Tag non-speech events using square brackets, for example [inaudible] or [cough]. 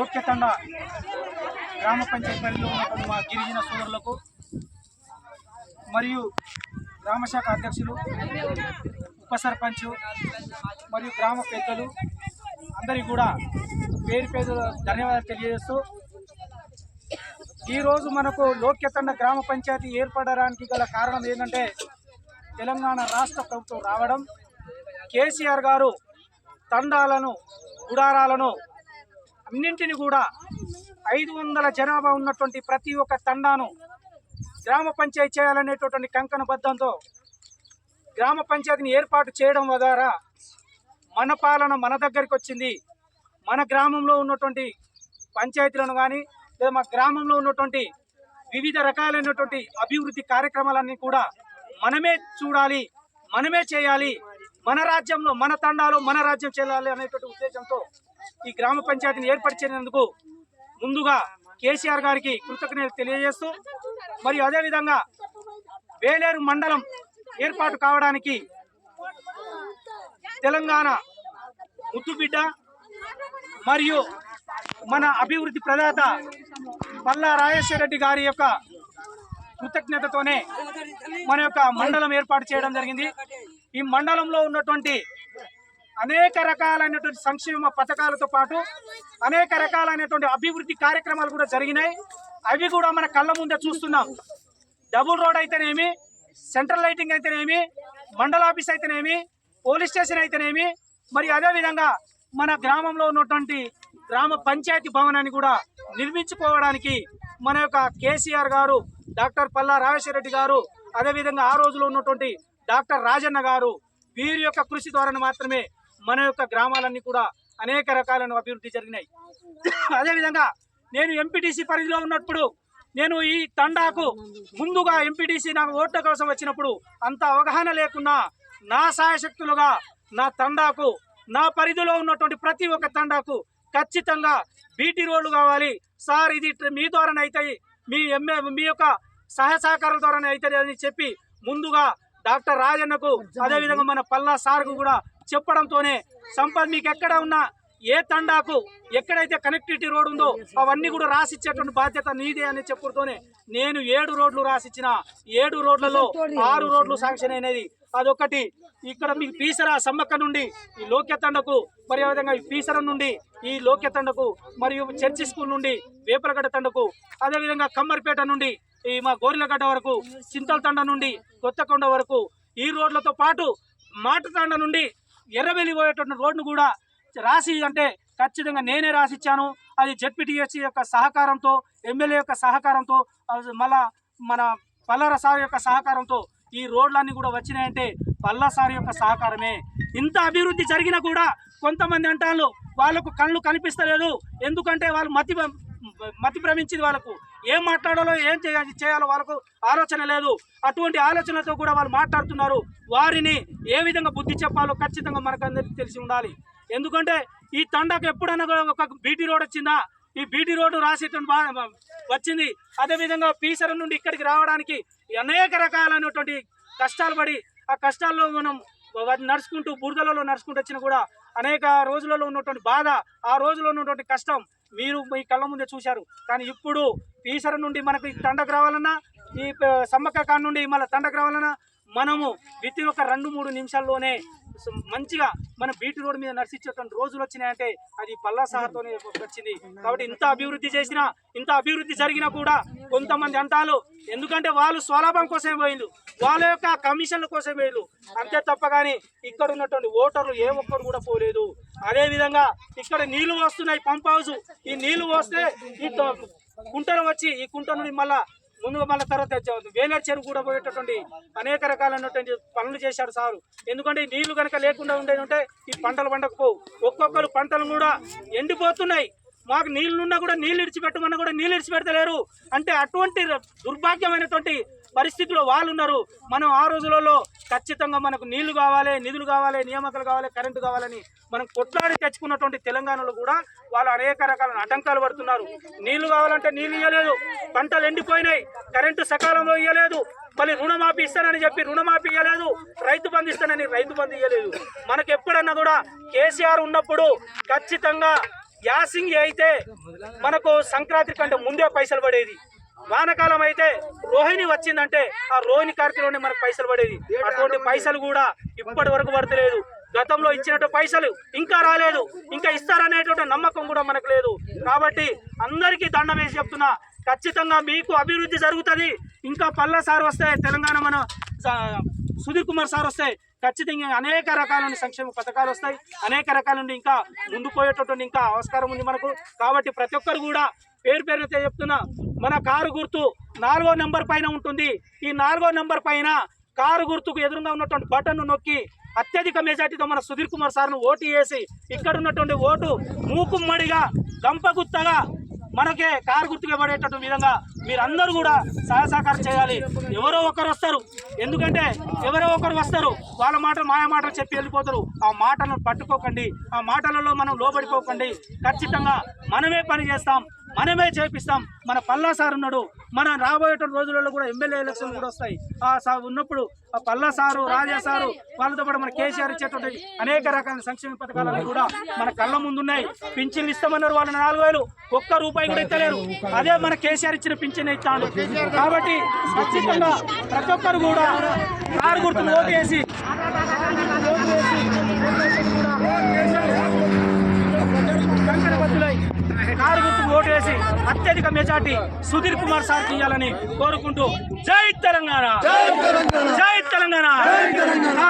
లోక్యతండ గ్రామ పంచాయతీ పరిధిలో ఉన్నటువంటి మా గిరిజన సోదరులకు మరియు గ్రామ శాఖ అధ్యక్షులు ఉప సర్పంచ్ మరియు గ్రామ పెద్దలు అందరికీ కూడా పేరు పేరు ధన్యవాదాలు తెలియజేస్తూ ఈరోజు మనకు లోక్యతండ గ్రామ పంచాయతీ ఏర్పడడానికి గల కారణం ఏంటంటే తెలంగాణ రాష్ట్ర ప్రభుత్వం రావడం. కేసీఆర్ గారు తండాలను గుడారాలను అన్నింటిని కూడా ఐదు వందల జనాభా ఉన్నటువంటి ప్రతి ఒక్క తండాను గ్రామ పంచాయతీ చేయాలనేటటువంటి కంకణ బద్ధంతో గ్రామ పంచాయతీని ఏర్పాటు చేయడం ద్వారా మన పాలన మన దగ్గరికి వచ్చింది. మన గ్రామంలో ఉన్నటువంటి పంచాయతీలను కానీ లేదా మా గ్రామంలో ఉన్నటువంటి వివిధ రకాలైనటువంటి అభివృద్ధి కార్యక్రమాలన్నీ కూడా మనమే చూడాలి మనమే చేయాలి. మన రాజ్యంలో మన తండాలో మన రాజ్యం చేయాలి అనేటువంటి ఉద్దేశంతో ఈ గ్రామ పంచాయతీని ఏర్పరిచినందుకు ముందుగా కేసీఆర్ గారికి కృతజ్ఞతలు తెలియజేస్తూ మరియు అదేవిధంగా వేలేరు మండలం ఏర్పాటు కావడానికి తెలంగాణ ముద్దుబిడ్డ మరియు మన అభివృద్ధి ప్రదాత పల్లా రాజేశ్వర రెడ్డి గారి యొక్క కృతజ్ఞతతోనే మన యొక్క మండలం ఏర్పాటు చేయడం జరిగింది. ఈ మండలంలో ఉన్నటువంటి అనేక రకాలైనటువంటి సంక్షేమ పథకాలతో పాటు అనేక రకాలైనటువంటి అభివృద్ధి కార్యక్రమాలు కూడా జరిగినాయి. అవి కూడా మన కళ్ళ ముందే చూస్తున్నాం. డబుల్ రోడ్ అయితేనేమి సెంట్రల్ లైటింగ్ అయితేనేమి మండల ఆఫీస్ అయితేనేమి పోలీస్ స్టేషన్ అయితేనేమి మరి అదేవిధంగా మన గ్రామంలో ఉన్నటువంటి గ్రామ పంచాయతీ భవనాన్ని కూడా నిర్మించుకోవడానికి మన యొక్క కేసీఆర్ గారు డాక్టర్ పల్లా రాజేశ్వర రెడ్డి గారు అదేవిధంగా ఆ రోజులో ఉన్నటువంటి డాక్టర్ రాజన్న గారు వీరి యొక్క కృషి ద్వారా మాత్రమే మన యొక్క గ్రామాలన్నీ కూడా అనేక రకాలైన అభివృద్ధి జరిగినాయి. [coughs] అదేవిధంగా నేను ఎంపీటీసీ పరిధిలో ఉన్నప్పుడు నేను ఈ తండాకు ముందుగా ఎంపీటీసీ నాకు ఓట్ల కోసం వచ్చినప్పుడు అంత అవగాహన లేకున్నా నా సాయశక్తులుగా నా తండాకు నా పరిధిలో ఉన్నటువంటి ప్రతి ఒక్క తండాకు ఖచ్చితంగా బీటీ రోడ్లు కావాలి. సార్ ఇది మీ ద్వారానే అవుతాయి. మీ ఎంఏ మీ యొక్క సహాయ సహకారాల ద్వారానే అవుతుంది అని చెప్పి ముందుగా డాక్టర్ రాజన్నకు అదేవిధంగా మన పల్లా సార్కు కూడా చెప్పడంతోనే సంపద మీకు ఎక్కడ ఉన్నా ఏ తండాకు ఎక్కడైతే కనెక్టివిటీ రోడ్ ఉందో అవన్నీ కూడా రాసిచ్చేటువంటి బాధ్యత నీదే అని చెప్పుడుతోనే నేను ఏడు రోడ్లు రాసిచ్చిన ఏడు రోడ్లలో ఆరు రోడ్లు శాంక్షన్ అయినది. అదొకటి. ఇక్కడ మీకు పీసర సమ్మక్క నుండి ఈ లోక్యతండకు మరి విధంగా ఈ పీసర నుండి ఈ లోక్యతండకు మరియు చర్చి స్కూల్ నుండి వేపరగడ్డ తండకు అదేవిధంగా కమ్మరిపేట నుండి ఈ మా గోరిలగడ్డ వరకు చింతల తండ నుండి కొత్తకొండ వరకు ఈ రోడ్లతో పాటు మాటతాండ నుండి ఎర్రవెల్లి పోయేటువంటి రోడ్ను కూడా రాసి అంటే ఖచ్చితంగా నేనే రాసిచ్చాను. అది జెడ్పీటీఎస్సీ యొక్క సహకారంతో ఎమ్మెల్యే యొక్క సహకారంతో మళ్ళా మన పల్లార సార్ యొక్క సహకారంతో ఈ రోడ్లన్నీ కూడా వచ్చినాయంటే పల్లా సార్ యొక్క సహకారమే. ఇంత అభివృద్ధి జరిగినా కూడా కొంతమంది అంటారు వాళ్ళకు కళ్ళు కనిపిస్తలేదు. ఎందుకంటే వాళ్ళు మతి మతి భ్రమించింది వాళ్ళకు. ఏం మాట్లాడాలో ఏం చేయాలి చేయాలో వాళ్ళకు ఆలోచన లేదు. అటువంటి ఆలోచనతో కూడా వాళ్ళు మాట్లాడుతున్నారు. వారిని ఏ విధంగా బుద్ధి చెప్పాలో ఖచ్చితంగా మనకందరికీ తెలిసి ఉండాలి. ఎందుకంటే ఈ తండాకు ఎప్పుడైనా కూడా ఒక బీటీ రోడ్ వచ్చిందా? ఈ బీటీ రోడ్డు రాసేటువంటి బా- వచ్చింది. అదేవిధంగా పీసర నుండి ఇక్కడికి రావడానికి అనేక రకాలైనటువంటి కష్టాలు పడి ఆ కష్టాల్లో మనం నడుచుకుంటూ బురదలలో నడుచుకుంటూ వచ్చినా కూడా అనేక రోజులలో ఉన్నటువంటి బాధ ఆ రోజులో ఉన్నటువంటి కష్టం మీరు మీ కళ్ళ ముందే చూశారు. కానీ ఇప్పుడు పీసర నుండి మనకు తండకు రావాలన్నా ఈ సమ్మక్క కాడ నుండి మళ్ళీ తండకు రావాలన్నా మనము విత్ ఒక రెండు మూడు నిమిషాల్లోనే మంచిగా మన బీటీ రోడ్ మీద నడిచించేటువంటి రోజులు వచ్చినాయంటే అది పల్లా సహాతోనే వచ్చింది. కాబట్టి ఇంత అభివృద్ధి చేసినా ఇంత అభివృద్ధి జరిగినా కూడా కొంతమంది అంటారు ఎందుకంటే వాళ్ళు స్వలాభం కోసమే పోయిండు వాళ్ళ యొక్క కమిషన్ల కోసం పోయిండు అంతే తప్ప కానీ ఇక్కడ ఉన్నటువంటి ఓటర్లు ఏ ఒక్కరు కూడా పోలేదు. అదే విధంగా ఇక్కడ నీళ్ళు వస్తున్నాయి పంప్ హౌస్. ఈ నీళ్ళు వస్తే ఈ త- కుంటలు వచ్చి ఈ కుంట నుండి మళ్ళా ముందుగా మళ్ళీ తర్వాత చ- వేలేరు చెరువు కూడా పోయేటటువంటి అనేక రకాలైనటువంటి పనులు చేశారు సారు. ఎందుకంటే నీళ్ళు కనుక లేకుండా ఉండేది ఉంటే ఈ పంటలు పండకపోవు. ఒక్కొక్కరు పంటలు కూడా ఎండిపోతున్నాయి. మాకు నీళ్ళున్నా కూడా నీళ్ళు ఇడిచిపెట్టమన్నా కూడా నీళ్ళు ఇడిచిపెడతలేరు. అంటే అటువంటి దుర్భాగ్యమైనటువంటి పరిస్థితిలో వాళ్ళు ఉన్నారు మనం ఆ రోజులలో ఖచ్చితంగా మనకు నీళ్ళు కావాలి నిధులు కావాలి నియామకాలు కావాలి కరెంటు కావాలని మనం కొట్లాడి తెచ్చుకున్నటువంటి తెలంగాణలో కూడా వాళ్ళు అనేక రకాల ఆటంకాలు పడుతున్నారు. నీళ్ళు కావాలంటే నీళ్ళు ఇవ్వలేదు పంటలు ఎండిపోయినాయి. కరెంటు సకాలంలో ఇవ్వలేదు మళ్ళీ రుణమాఫీ ఇస్తానని చెప్పి రుణమాఫీ ఇవ్వలేదు రైతు బంధు ఇస్తానని రైతు బంధు ఇవ్వలేదు మనకు ఎప్పుడన్నా కూడా కేసీఆర్ ఉన్నప్పుడు ఖచ్చితంగా యాసింగ్ అయితే మనకు సంక్రాంతి కంటే ముందే పైసలు పడేది. వానకాలం అయితే రోహిణి వచ్చిందంటే ఆ రోహిణి కార్తీలోనే మనకు పైసలు పడేది. అటువంటి పైసలు కూడా ఇప్పటి వరకు పడతలేదు. గతంలో ఇచ్చినట్టు పైసలు ఇంకా రాలేదు. ఇంకా ఇస్తారనేటువంటి నమ్మకం కూడా మనకు లేదు. కాబట్టి అందరికీ దండం వేసి చెప్తున్నా ఖచ్చితంగా మీకు అభివృద్ధి జరుగుతుంది. ఇంకా పల్ల సార్ వస్తే తెలంగాణ మన స- సుధీర్ కుమార్ సార్ వస్తే ఖచ్చితంగా అనేక రకాలైన సంక్షేమ పథకాలు వస్తాయి. అనేక రకాల నుండి ఇంకా ముందు పోయేటటువంటి ఇంకా ఆస్కారం ఉంది మనకు. కాబట్టి ప్రతి ఒక్కరు కూడా పేరు పేరుతో చెప్తున్నా మన కారు గుర్తు నాలుగో నెంబర్ పైన ఉంటుంది. ఈ నాలుగో నెంబర్ పైన కారు గుర్తుకు ఎదురుగా ఉన్నటువంటి బటన్ను నొక్కి అత్యధిక మెజార్టీతో మన సుధీర్ కుమార్ సార్ను ఓటు వేసి ఇక్కడ ఉన్నటువంటి ఓటు మూకుమ్మడిగా గంపగుత్తగా మనకే కారు గుర్తుగా పడేటట్టు విధంగా మీరందరూ కూడా సహాయ సహకారం చేయాలి. ఎవరో ఒకరు వస్తారు. ఎందుకంటే ఎవరో ఒకరు వస్తారు. వాళ్ళ మాటలు మాయ మాటలు చెప్పి వెళ్ళిపోతారు. ఆ మాటలను పట్టుకోకండి. ఆ మాటలలో మనం లోబడిపోకండి. ఖచ్చితంగా మనమే పని చేస్తాం. మనమే చేపిస్తాం. మన పల్లా సార్ ఉన్నాడు. మన రాబోయేటువంటి రోజులలో కూడా ఎమ్మెల్యే ఎలక్షన్ కూడా వస్తాయి. ఆ ఉన్నప్పుడు ఆ పల్లా సారు రాజా సారు వాళ్ళతో పాటు మన కేసీఆర్ ఇచ్చేటువంటి అనేక రకాల సంక్షేమ పథకాలన్నీ కూడా మన కళ్ళ ముందున్నాయి. పింఛన్లు ఇస్తామన్నారు వాళ్ళ నాలుగు వేలు. ఒక్క రూపాయి కూడా ఇస్తలేరు. అదే మన కేసీఆర్ ఇచ్చిన పింఛన్ ఇస్తాడు. కాబట్టి ఖచ్చితంగా ప్రతి ఒక్కరు కూడా కారు గుర్తులు ఓటు వేసి అత్యధిక మెజార్టీ సుధీర్ కుమార్ సార్ తీయాలని కోరుకుంటూ జై తెలంగాణ. జై తెలంగాణ.